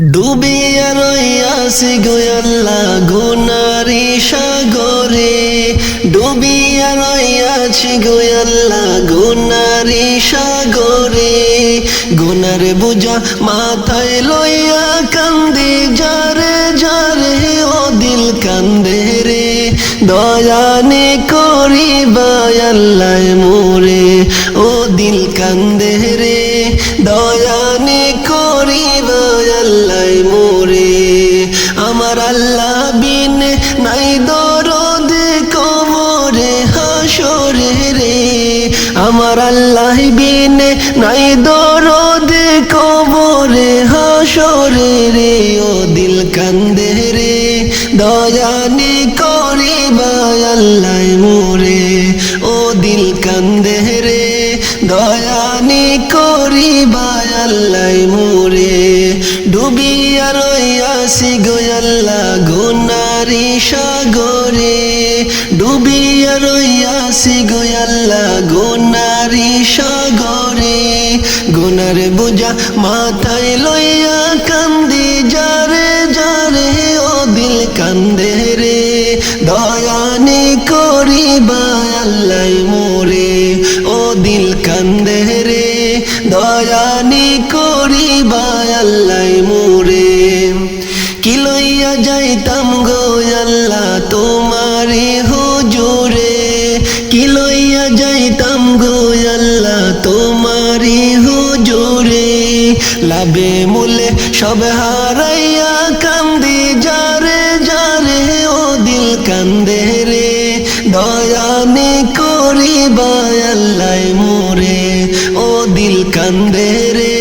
ডুবিয়া রইয়াছি গোয়াল্লা গুনারি সাগরে। ডুবিয়া রইয়াছি গোয়াল্লা গুনারি সাগরে। গুনার বুঝা মাথায় লইয়া কান্দি, যারে যারে ও দিল কান্দে রে। দয়ানি করি বায়াল্লাই মোরে, ও দিল কান্দে রে। দয়ানি আমার আল্লাহ বিন নাই দরদ, কবরে হাসরে রে ও দিল কান্দে রে। দয়ানি করি আল্লাহ মোরে, ও দিল কান্দে রে। দয়ানি করি আল্লাহ মোরে। ডুবিয়া রইয়াছি গোয়াল্লা গুনারি সাগরে। ডুবিয়া রইয়াছি গোয়াল্লা গুনারি সাগরে। গুনার বুঝা মাথায় লইয়া কান্দি, যারে যারে ও দিল কান্দে রে। দয়ানি করি আল্লাহ মোরে, ও দিল কান্দে রে। দয়ানি করি আল্লাহ মোরে। লাভে মূলে সব হারাইয়া কান্দি, যারে যারে ও দিল কান্দে রে। দয়ানি করি বায়াল্লাই মোরে, ও দিল কান্দে রে।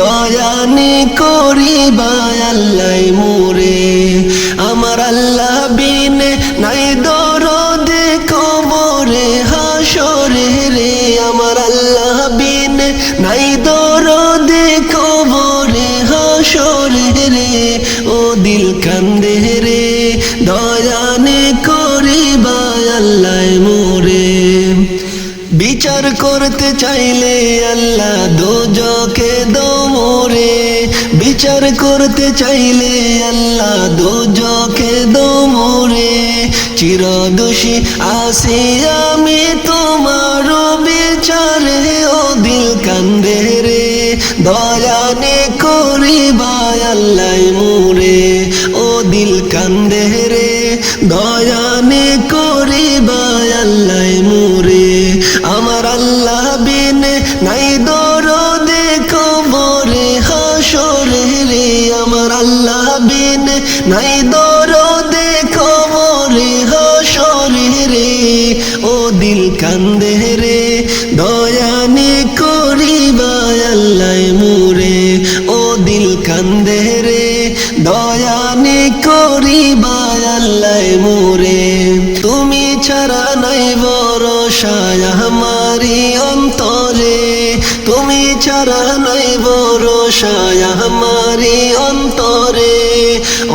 দয়ানি করি বায়াল্লাই মোরে। করতে চাইলে আল্লাহ দোজকে দোমরে বিচার করতে চাইলে আল্লাহ দোজকে দোমরে চিরদোষী আসি আমি তোমার বিচারে, ও দিল কান্দে রে। দয়ানে করি আল্লাহ মোরে, ও দিল কান্দে রে। দয়ানে দয়ানি করি আল্লাহ মোরে। তুমি ছাড়া নাই ভরসায় আমারি অন্তরে। তুমি ছাড়া নাই ভরসায় আমারি অন্তরে।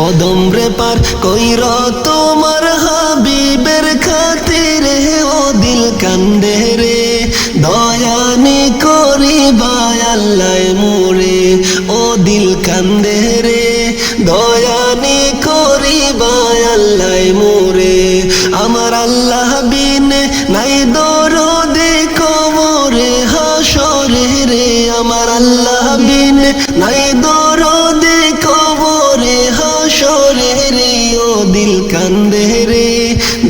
অদমরে পার কইর তোমার হাবিবের খাতিরে, ও দিল কান্দে রে। দয়ানি করি আল্লাহ মোরে আল্লাহ বিন, নাই দরদে কবরে হাসরে রে ও দিল কান্দে রে।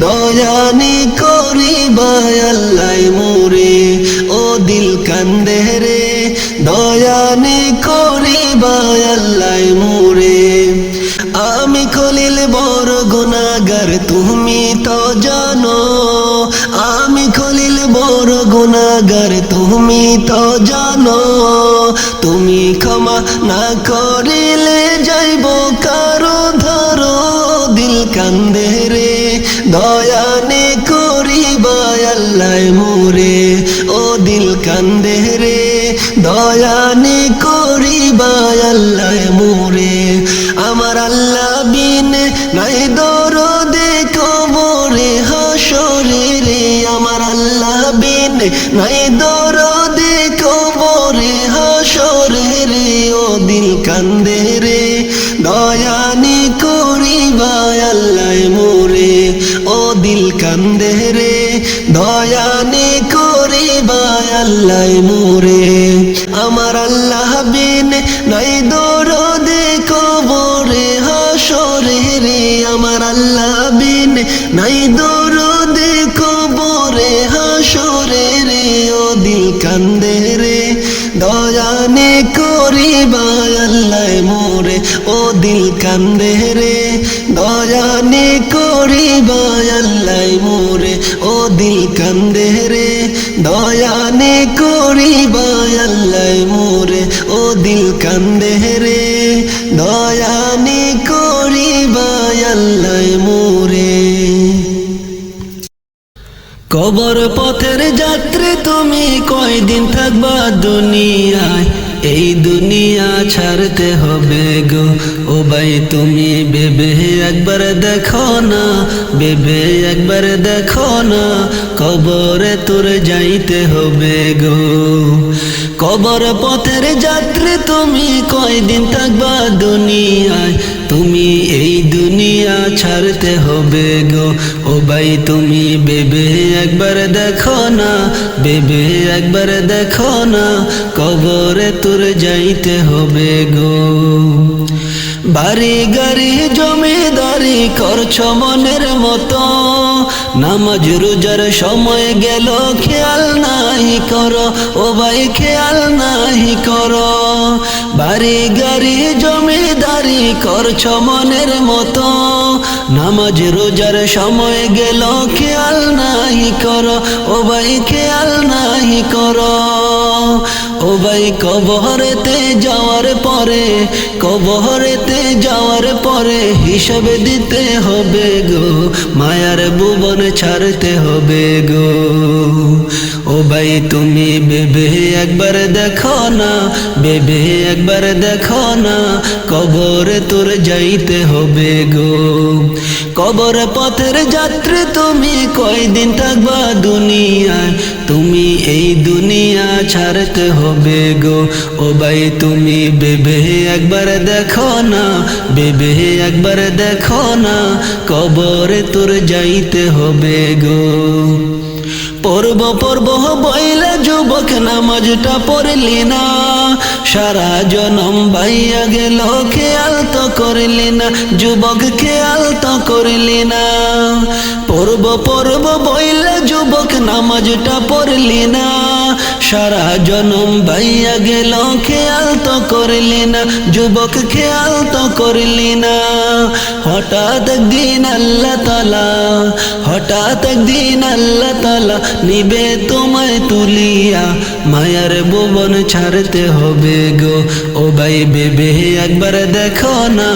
দয়ানি করি আল্লাহ মোরে, ও দিল কান্দে বড় গুনাগার তুমি তো জানো, তুমি ক্ষমা না করিলে যাইব কারও ধরো। দিল কান্দে রে দয়ানে করি আল্লাহ মোরে। ও দিল কান্দে রে দয়ানে করি আল্লাহ আল্লাহ মোরে। আমার আল্লাহ বিন নাই দরদে কবরে হাসরে রে। আমার আল্লাহ বিন নাই দরদে কবরে হাসরে রে। ও দিল কান্দে রে, দয়ানি করিবা আল্লাহ মোরে। ও দিল কান্দে রে, দয়ানি করিবা আল্লাহ মোরে। ও দিল কান্দে রে দয়ানি করিবা আল্লাহ মোরে। কবর পথের যাত্রী তুমি কয়দিন থাকবা দুনিয়ায়? এই দুনিয়া ছাড়তে হবে গো। ও ভাই, তুমি বেবে একবার দেখো না বেবে একবার দেখো না, কবরে তোর যাইতে হবে গো। কবর পথের যাত্রী তুমি কয়দিন থাকবা দুনিয়ায়? তুমি এই দুনিয়া ছাড়তে হবে গো। ও ভাই, তুমি বেবে একবার দেখো না বেবে একবার দেখো না, কবরে তোর যাইতে হবে গো। বাড়ি গাড়ি জমিদারি করছ মনের মতো। নামাজ রোজার সময় গেল, খেয়াল নাই করো। ও ভাই, খেয়াল নাই করো। বাড়ি গাড়ি জমিদারি করছ মনের মতো। নামাজ রোজার সময় গেল, খেয়াল নাই করো। ও ভাই, খেয়াল নাই করো। ও ভাই কবহরেতে যাওয়ার পরে কবহরেতে যাওয়ার পরে হিসাবে দিতে হবে গো, মায়ার ভুবন ছাড়তে হবে গো। ও ভাই, তুমি বেবে একবার দেখো না বেবে একবার দেখো না, কবরে তোর যাইতে হবে গো। কবর পথের যাত্রী তুমি কয়দিন থাকবা দুনিয়ায়? তুমি এই দুনিয়া ছাড়তে হবে গো। ও ভাই, তুমি বেবে একবার দেখো না বেবে একবার দেখো না, কবরে তোর যাইতে হবে গো। পর্ব পর্ব বইলে যুবক নামাজটা পড়লি না। সারা জনম বাইয়া গেল, খেয়াল তো করলি না। যুবক খেয়াল তো করলি না। পর্ব পর্ব বইলে যুবক নামাজটা পড়লি না। সারা জনম ভাইয়া গেল, খেয়াল তো করলি না। যুবক, খেয়াল তো করলি না। হঠাৎ একদিন আল্লাহ তালা, হঠাৎ একদিন আল্লাহ তালা নিবে তোমায় তুলিয়া, মায়ার ভুবন ছাড়তে হবে গো। ও ভাই, বেবে একবার দেখো না,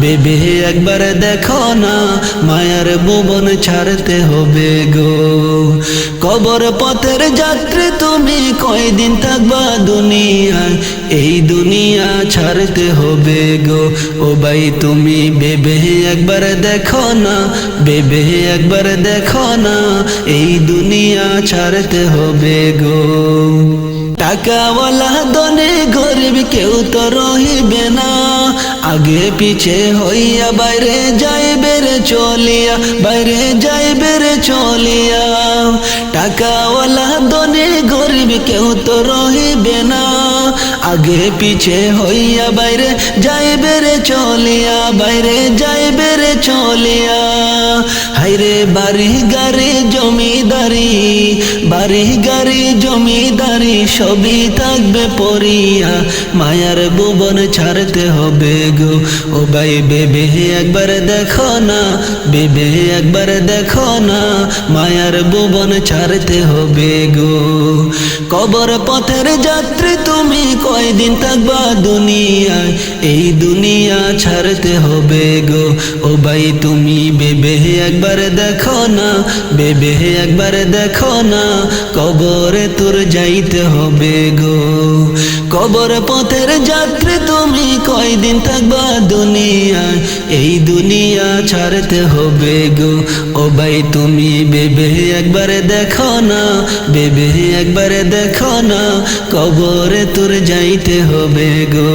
বেবে একবার দেখো না, মায়ার ভুবন ছাড়তে হবে গো। কবর পথের যাত্রী তুমি কয়দিন থাকবা দুনিয়ায়? এই দুনিয়া ছাড়তে হবে গো। ও ভাই, তুমি বেবে একবার দেখো না বেবে একবার দেখো না, এই দুনিয়া ছাড়তে হবে গো। টাকাওয়ালা দনে গরিব কেউ তো রহিবে না। আগে পিছে হইয়া বাইরে যাইবে চলিয়া, বাইরে যাই বেড়ে চলিয়া। টাকাওয়ালা দনে গরিব কেউ তো রহিবে না। আগে পিছে হইয়া বাইরে যাই বেড়ে চলিয়া, বাইরে যাই বেড়ে চলিয়া। হাইরে বাড়ি গাড়ি, জমিদারি। বাড়ি গাড়ি, জমিদারি, সবই থাকবে পরিয়া মায়ার ভুবন ছাড়তে হবে গো। ও ভাই, বেবে, একবার দেখো না। বেবে, একবার দেখো না। মায়ার ভুবন ছাড়তে হবে গো। কবর পথের যাত্রী তুমি কয়দিন থাকবা দুনিয়ায়? এই দুনিয়া ছাড়তে হবে গো। ও ভাই, তুমি বেবে একবার দেখো না বেবে একবার দেখো না, কবরে তোর যাইতে হবে গো। কবর পথের যাত্রী তুমি কয়দিন থাকবা দুনিয়ায়? এই দুনিয়া ছাড়তে হবে গো। ও ভাই, তুমি বেবে একবার দেখো না বেবে একবার দেখো না কবরে তোর যাইতে হবে গো,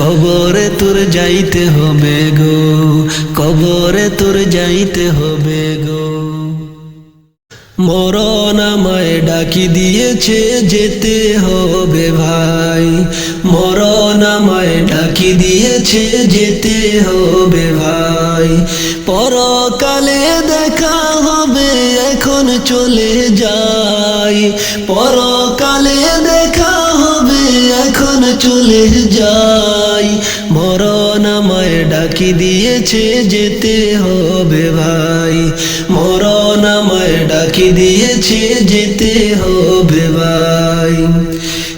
কবরে তোর যাইতে হবে গো, কবরে তোর যাইতে হবে গো। মরণ আমায় ডাকি দিয়েছে যেতে হবে ভাই, মরণ আমায় ডাকি দিয়েছে যেতে হবে ভাই। পরকালে দেখা হবে, এখন চলে যাই পরকালে দেখা হবে, এখন চলে যাই। মরণ আমায় ডাকি দিয়েছে যেতে হবে ভাই। মরণ আমায় ডাকি দিয়েছে যেতে হবে ভাই।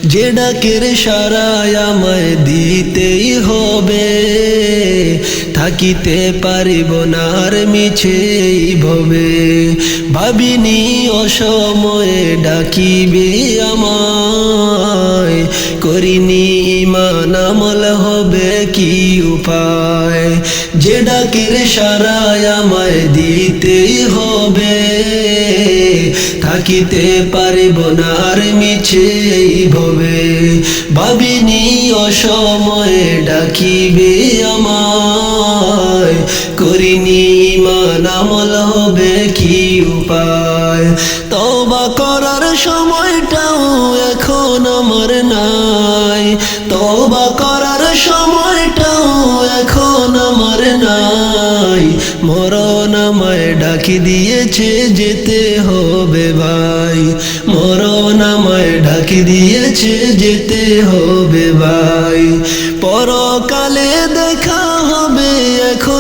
যে ডাকের সারায় আমায় দিতেই হবে থাকিতে পারিব না আর মিছেই ভবে। ভাবিনি অসময়ে ডাকিবে আমায়। করিনি ইমান আমল হবে কি উপায়? যে ডাকের সারায় আমায় দিতেই হবে। থাকিতে পারিব না আর মিছেই ভবে। ভাবিনি অসময়ে ডাকিবে আমায় করিনি হবে কি উপায়? তবা করার সময়টাও এখন আমার নাই। তবা করার সময়টাও এখন আমার নাই। মরণ আমায় ডাকি দিয়েছে যেতে হবে ভাই। মরণ আমায় ডাকি দিয়েছে যেতে হবে ভাই। পরকালে দেখা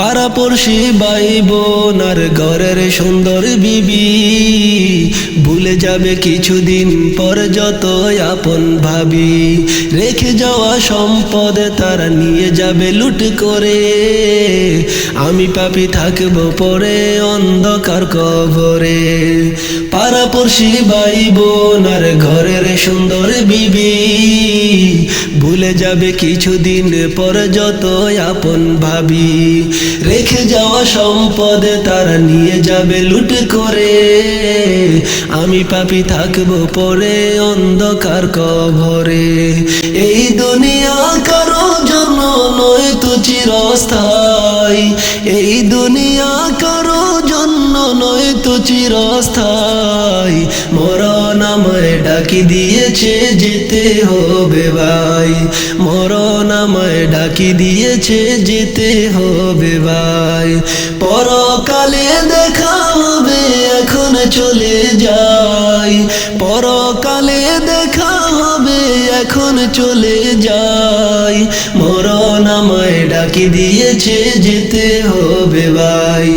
পাড়াপড়শি ভাই বোন আর ঘরের সুন্দর বিবি। ভুলে যাবে কিছুদিন পর যত আপন ভাবি। রেখে যাওয়া সম্পদ তারা নিয়ে যাবে লুট করে। আমি পাপি থাকব পরে অন্ধকার কবরে। পাড়াপড়শি ভাই বোন আর ঘরের সুন্দর বিবি। ভুলে যাবে কিছুদিন পর যত আপন ভাবি। রেখে যাওয়া সম্পদ তারা নিয়ে যাবে লুট করে। আমি পাপি থাকব পরে অন্ধকার কবরে। এই দুনিয়া কারও জন্য নয় তো চিরস্থায়ী। এই দুনিয়া কারও নয় তো চিরস্থায়ী। মরণ আমায় ডাকি দিয়েছে যেতে হবে ভাই। মরণ আমায় ডাকি দিয়েছে যেতে হবে ভাই। পরকালে দেখা হবে, এখন চলে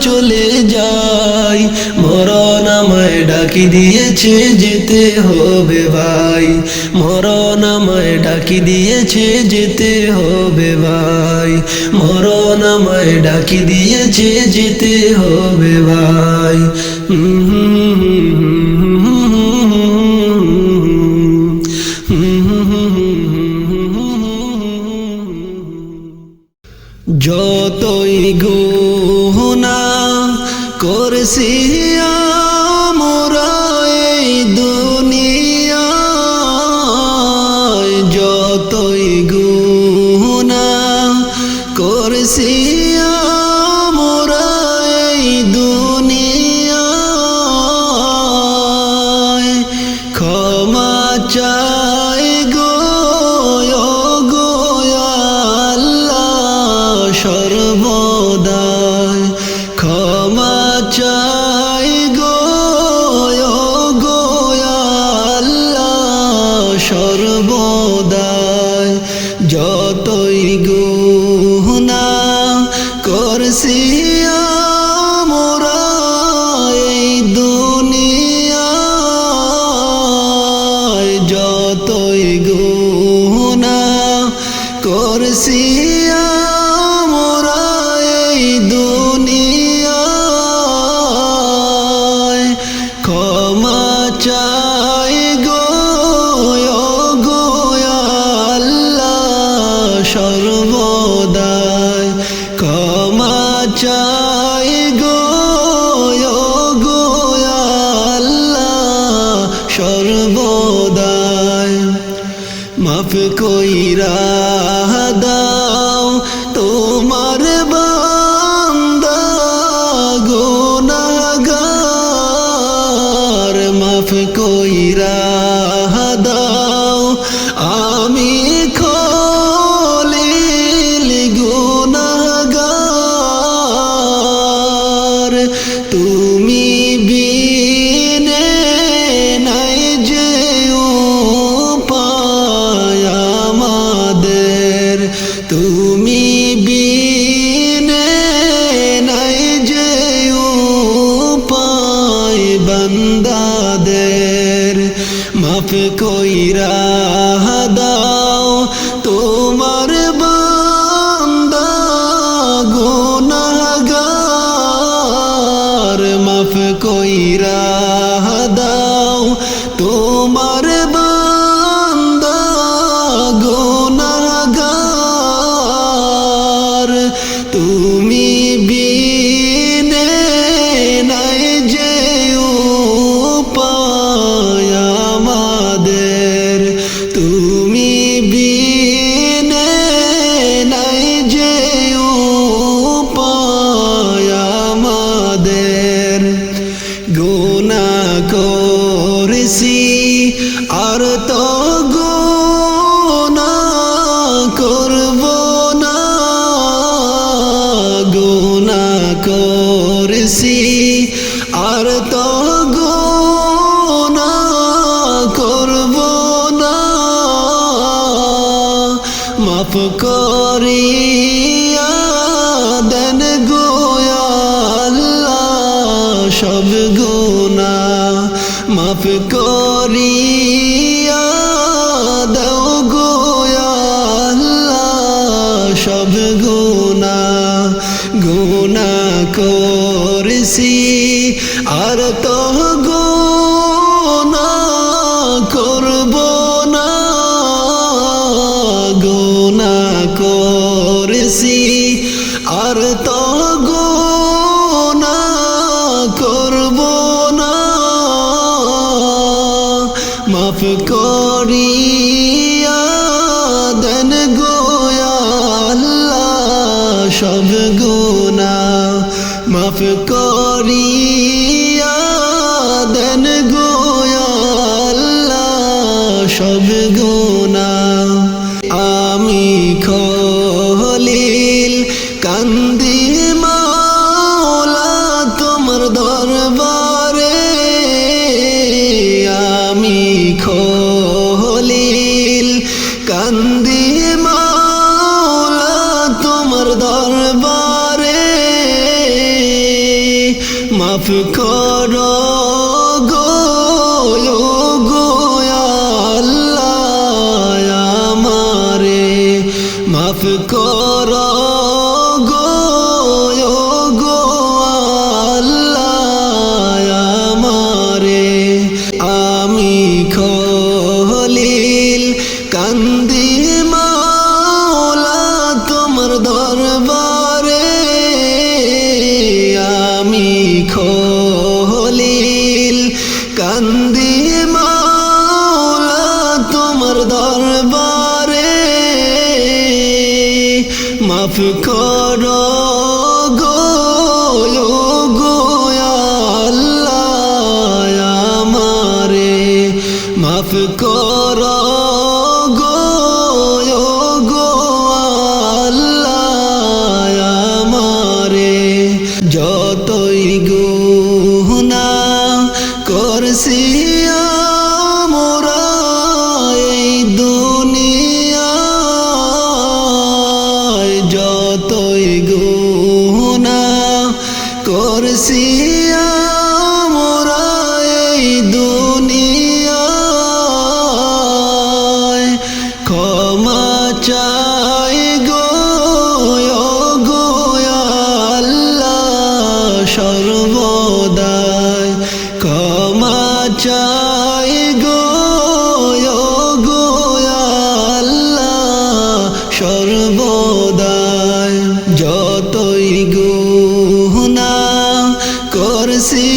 চলে যাই মরণ আমায় ডাকি দিয়েছে যেতে হবে ভাই। মরণ আমায় ডাকি দিয়েছে যেতে হবে ভাই। মরণ আমায় ডাকি দিয়েছে যেতে হবে ভাই। যতই করছি তোমার বান্দা করছি আর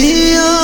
feel